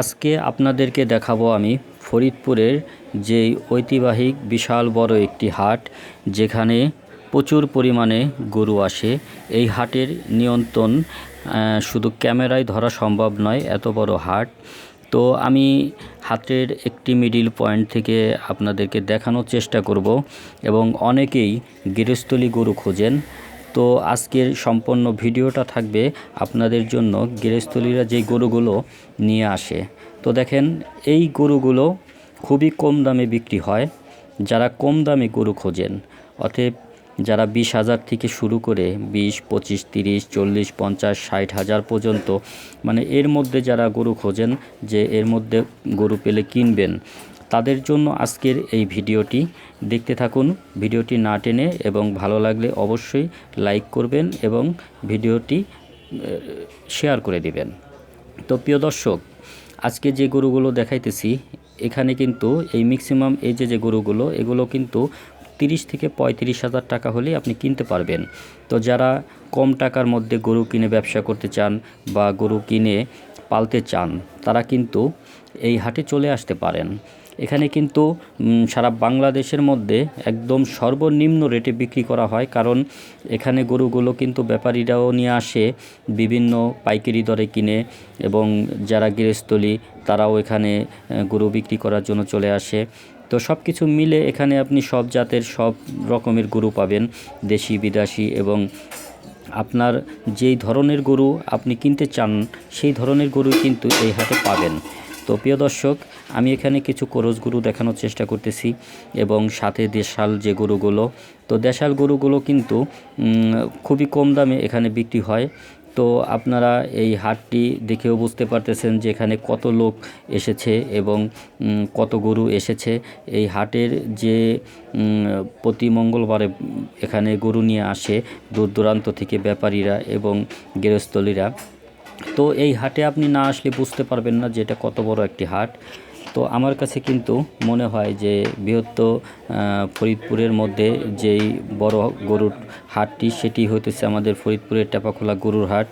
আজকে আপনাদেরকে দেখাবো আমি ফরিদপুরের যেই ঐতিহাসিক বিশাল বড় একটি হাট, যেখানে প্রচুর পরিমাণে গরু আসে। এই হাটের নিয়ন্ত্রণ শুধু ক্যামেরায় ধরা সম্ভব নয়, এত বড় হাট। তো আমি হাটের একটি মিডিল পয়েন্ট থেকে আপনাদেরকে দেখানোর চেষ্টা করব এবং অনেকেই গৃহস্থলী গরু খোঁজেন। তো আজকের সম্পূর্ণ ভিডিওটা থাকবে আপনাদের জন্য গৃহস্থলীরা যে গরুগুলো নিয়ে আসে। তো দেখেন, এই গরুগুলো খুবই কম দামে বিক্রি হয়। যারা কম দামে গরু খোঁজেন, অতএব যারা বিশ হাজার থেকে শুরু করে বিশ, পঁচিশ, তিরিশ, চল্লিশ, পঞ্চাশ, ষাট হাজার পর্যন্ত মানে এর মধ্যে যারা গরু খোঁজেন, যে এর মধ্যে গরু পেলে কিনবেন তাদের জন্য আজকের এই ভিডিওটি। দেখতে থাকুন, ভিডিওটি না টেনে এবং ভালো লাগলে অবশ্যই লাইক করবেন এবং ভিডিওটি শেয়ার করে দিবেন। তো প্রিয় দর্শক, আজকে যে গরুগুলো দেখাইতেছি, এখানে কিন্তু এই ম্যাক্সিমাম এই যে যে গরুগুলো, এগুলো কিন্তু তিরিশ থেকে পঁয়ত্রিশ হাজার টাকা হলে আপনি কিনতে পারবেন। তো যারা কম টাকার মধ্যে গরু কিনে ব্যবসা করতে চান বা গরু কিনে পালতে চান, তারা কিন্তু এই হাটে চলে আসতে পারেন। এখানে কিন্তু সারা বাংলাদেশের মধ্যে একদম সর্বনিম্ন রেটে বিক্রি করা হয়। কারণ এখানে গরুগুলো কিন্তু ব্যাপারীরাও নিয়ে আসে, বিভিন্ন পাইকারি দরে কিনে এবং যারা গৃহস্থলী তারাও এখানে গরু বিক্রি করার জন্য চলে আসে। তো সব কিছু মিলে এখানে আপনি সব জাতের সব রকমের গরু পাবেন, দেশি, বিদেশি এবং আপনার যেই ধরনের গরু আপনি কিনতে চান, সেই ধরনের গরু কিন্তু এই হাটে পাবেন। তো প্রিয় দর্শক, আমি এখানে কিছু করজ গরু দেখানোর চেষ্টা করতেছি এবং সাথে দেশাল যে গরুগুলো, তো দেশাল গরুগুলো কিন্তু খুবই কম দামে এখানে বিক্রি হয়। তো আপনারা এই হাটটি দেখেও বুঝতে পারতেছেন যে এখানে কত লোক এসেছে এবং কত গরু এসেছে। এই হাটের যে প্রতি মঙ্গলবারে এখানে গরু নিয়ে আসে দূর দূরান্ত থেকে ব্যাপারীরা এবং গৃহস্থলীরা। তো এই হাটে আপনি না আসলে বুঝতে পারবেন না যে এটা কত বড় একটি হাট। তো আমার কাছে কিন্তু মনে হয় যে বৃহত্তর ফরিদপুরের মধ্যে যেই বড় গরুর হাটটি, সেটি হইতেছে আমাদের ফরিদপুরের টেপাখোলা গরুর হাট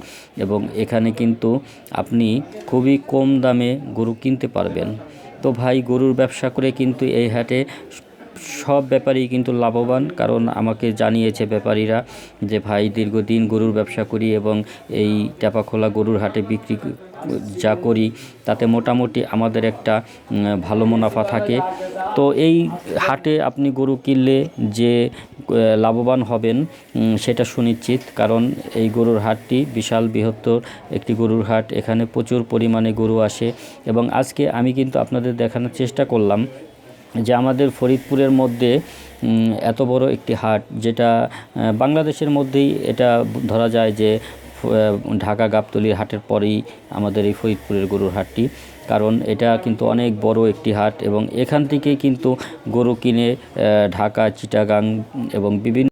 এবং এখানে কিন্তু আপনি খুবই কম দামে গরু কিনতে পারবেন। তো ভাই, গরুর ব্যবসা করে কিন্তু এই হাটে সব ব্যাপারেই কিন্তু লাভবান, কারণ আমাকে জানিয়েছে ব্যাপারীরা যে, ভাই, দীর্ঘদিন গরুর ব্যবসা করি এবং এই টেপাখোলা গরুর হাটে বিক্রি যা করি, তাতে মোটামুটি আমাদের একটা ভালো মুনাফা থাকে। তো এই হাটে আপনি গরু কিনলে যে লাভবান হবেন সেটা সুনিশ্চিত, কারণ এই গরুর হাটটি বিশাল বৃহত্তর একটি গরুর হাট, এখানে প্রচুর পরিমাণে গরু আসে এবং আজকে আমি কিন্তু আপনাদের দেখানোর চেষ্টা করলাম যে আমাদের ফরিদপুরের মধ্যে এত বড় একটি হাট, যেটা বাংলাদেশের মধ্যেই এটা ধরা যায় যে ঢাকা গাবতলির হাটের পরেই আমাদের এই ফরিদপুরের গরুর হাটটি। কারণ এটা কিন্তু অনেক বড় একটি হাট এবং এখান থেকে কিন্তু গরু কিনে ঢাকা, চিটাগাং এবং বিভিন্ন